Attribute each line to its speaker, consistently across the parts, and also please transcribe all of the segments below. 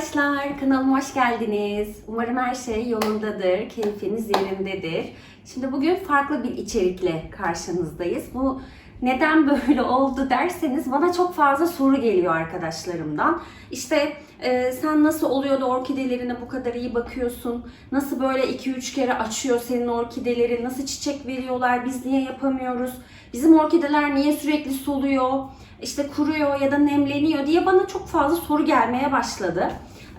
Speaker 1: arkadaşlar, kanalıma hoş geldiniz. Umarım her şey yolundadır, keyfiniz yerindedir. Şimdi bugün farklı bir içerikle karşınızdayız. Bu neden böyle oldu derseniz bana çok fazla soru geliyor arkadaşlarımdan. İşte e, sen nasıl oluyor da orkidelerine bu kadar iyi bakıyorsun? Nasıl böyle 2-3 kere açıyor senin orkideleri? Nasıl çiçek veriyorlar? Biz niye yapamıyoruz? Bizim orkideler niye sürekli soluyor? işte kuruyor ya da nemleniyor diye bana çok fazla soru gelmeye başladı.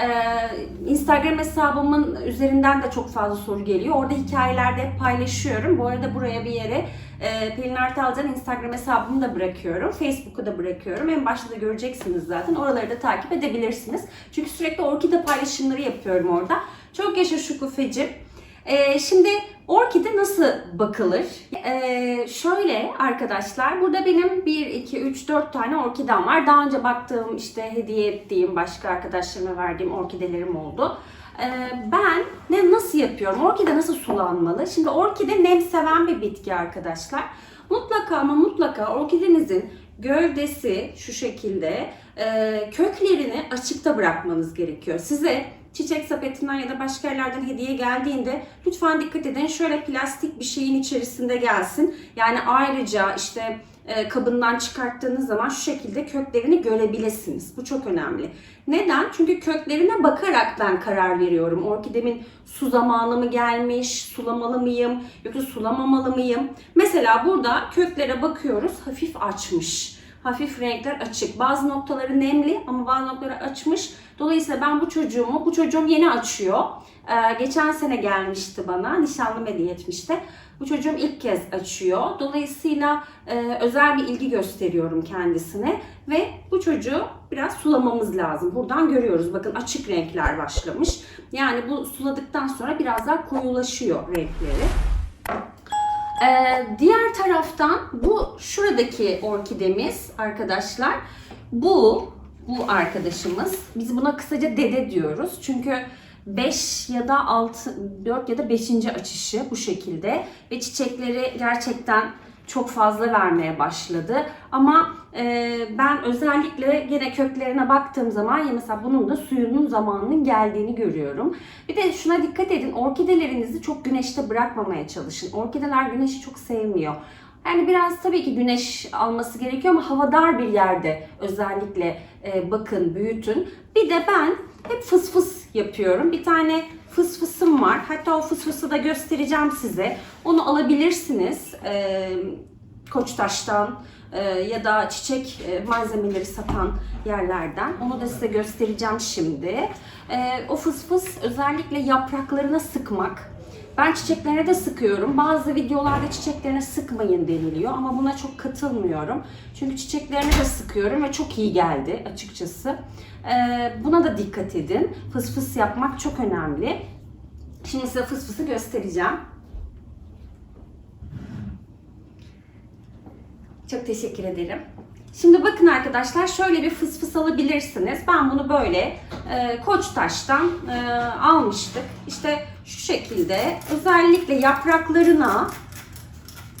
Speaker 1: Ee, Instagram hesabımın üzerinden de çok fazla soru geliyor. Orada hikayelerde paylaşıyorum. Bu arada buraya bir yere e, Pelin Artalcan Instagram hesabımı da bırakıyorum. Facebook'u da bırakıyorum. En başta da göreceksiniz zaten. Oraları da takip edebilirsiniz. Çünkü sürekli orkide paylaşımları yapıyorum orada. Çok yaşa Şukufeciğim. Ee, şimdi orkide nasıl bakılır? Ee, şöyle arkadaşlar, burada benim 1, 2, 3, 4 tane orkidem var. Daha önce baktığım, işte hediye ettiğim, başka arkadaşlarıma verdiğim orkidelerim oldu. Ee, ben ne nasıl yapıyorum? Orkide nasıl sulanmalı? Şimdi orkide nem seven bir bitki arkadaşlar. Mutlaka ama mutlaka orkidenizin gövdesi şu şekilde e, köklerini açıkta bırakmanız gerekiyor. Size çiçek sepetinden ya da başka yerlerden hediye geldiğinde lütfen dikkat edin şöyle plastik bir şeyin içerisinde gelsin. Yani ayrıca işte e, kabından çıkarttığınız zaman şu şekilde köklerini görebilirsiniz. Bu çok önemli. Neden? Çünkü köklerine bakarak ben karar veriyorum. Orkidemin su zamanı mı gelmiş, sulamalı mıyım, yoksa sulamamalı mıyım? Mesela burada köklere bakıyoruz, hafif açmış. Hafif renkler açık. Bazı noktaları nemli ama bazı noktaları açmış. Dolayısıyla ben bu çocuğumu, bu çocuğum yeni açıyor. Ee, geçen sene gelmişti bana, nişanlım hediye etmişti. Bu çocuğum ilk kez açıyor. Dolayısıyla e, özel bir ilgi gösteriyorum kendisine ve bu çocuğu biraz sulamamız lazım. Buradan görüyoruz. Bakın açık renkler başlamış. Yani bu suladıktan sonra biraz daha koyulaşıyor renkleri. Ee, diğer taraftan bu şuradaki orkidemiz arkadaşlar. Bu bu arkadaşımız. Biz buna kısaca dede diyoruz. Çünkü 5 ya da 6 4 ya da 5. açışı bu şekilde ve çiçekleri gerçekten çok fazla vermeye başladı. Ama e, ben özellikle gene köklerine baktığım zaman ya mesela bunun da suyunun zamanının geldiğini görüyorum. Bir de şuna dikkat edin. Orkidelerinizi çok güneşte bırakmamaya çalışın. Orkideler güneşi çok sevmiyor. Yani biraz tabii ki güneş alması gerekiyor ama havadar bir yerde özellikle e, bakın, büyütün. Bir de ben hep fıs fıs yapıyorum. Bir tane fıs fısım var. Hatta o fıs fısı da göstereceğim size. Onu alabilirsiniz. E, Koçtaş'tan e, ya da çiçek e, malzemeleri satan yerlerden. Onu da size göstereceğim şimdi. E, o fıs fıs özellikle yapraklarına sıkmak. Ben çiçeklerine de sıkıyorum. Bazı videolarda çiçeklerine sıkmayın deniliyor ama buna çok katılmıyorum. Çünkü çiçeklerine de sıkıyorum ve çok iyi geldi açıkçası. Ee, buna da dikkat edin. Fıs fıs yapmak çok önemli. Şimdi size fıs fısı göstereceğim. Çok teşekkür ederim. Şimdi bakın arkadaşlar şöyle bir fıs fıs alabilirsiniz. Ben bunu böyle e, Koçtaş'tan e, almıştık. İşte şu şekilde özellikle yapraklarına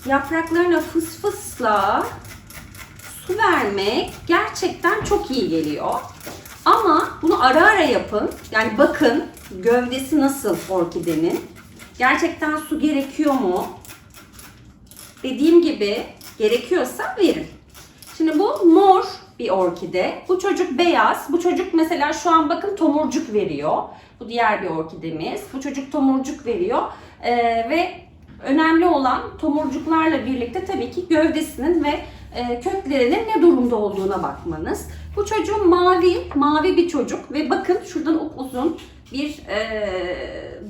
Speaker 1: yapraklarına fıs fısla su vermek gerçekten çok iyi geliyor. Ama bunu ara ara yapın. Yani bakın gövdesi nasıl orkidenin. Gerçekten su gerekiyor mu? Dediğim gibi gerekiyorsa verin. Şimdi bu mor bir orkide. Bu çocuk beyaz. Bu çocuk mesela şu an bakın tomurcuk veriyor. Bu diğer bir orkidemiz. Bu çocuk tomurcuk veriyor. Ee, ve önemli olan tomurcuklarla birlikte tabii ki gövdesinin ve e, köklerinin ne durumda olduğuna bakmanız. Bu çocuğun mavi, mavi bir çocuk ve bakın şuradan uzun bir e,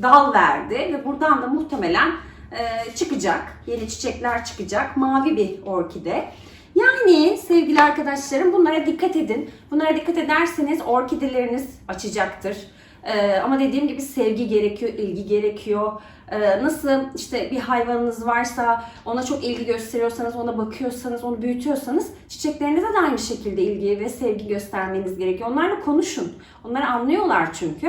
Speaker 1: dal verdi ve buradan da muhtemelen e, çıkacak. Yeni çiçekler çıkacak. Mavi bir orkide. Yani sevgili arkadaşlarım bunlara dikkat edin. Bunlara dikkat ederseniz orkideleriniz açacaktır. Ee, ama dediğim gibi sevgi gerekiyor, ilgi gerekiyor. Ee, nasıl işte bir hayvanınız varsa ona çok ilgi gösteriyorsanız, ona bakıyorsanız, onu büyütüyorsanız çiçeklerinize de aynı şekilde ilgi ve sevgi göstermeniz gerekiyor. Onlarla konuşun. Onları anlıyorlar çünkü.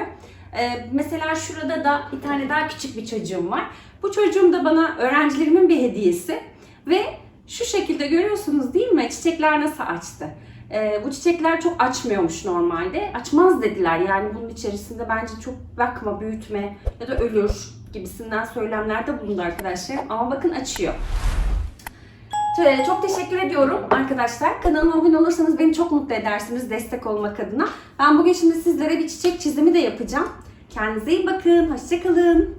Speaker 1: Ee, mesela şurada da bir tane daha küçük bir çocuğum var. Bu çocuğum da bana öğrencilerimin bir hediyesi ve şu şekilde görüyorsunuz değil mi? Çiçekler nasıl açtı? Ee, bu çiçekler çok açmıyormuş normalde. Açmaz dediler yani bunun içerisinde bence çok bakma, büyütme ya da ölür gibisinden söylemlerde bulundu arkadaşlar. Ama bakın açıyor. Çok teşekkür ediyorum arkadaşlar. Kanalıma abone olursanız beni çok mutlu edersiniz destek olmak adına. Ben bugün şimdi sizlere bir çiçek çizimi de yapacağım. Kendinize iyi bakın. Hoşçakalın.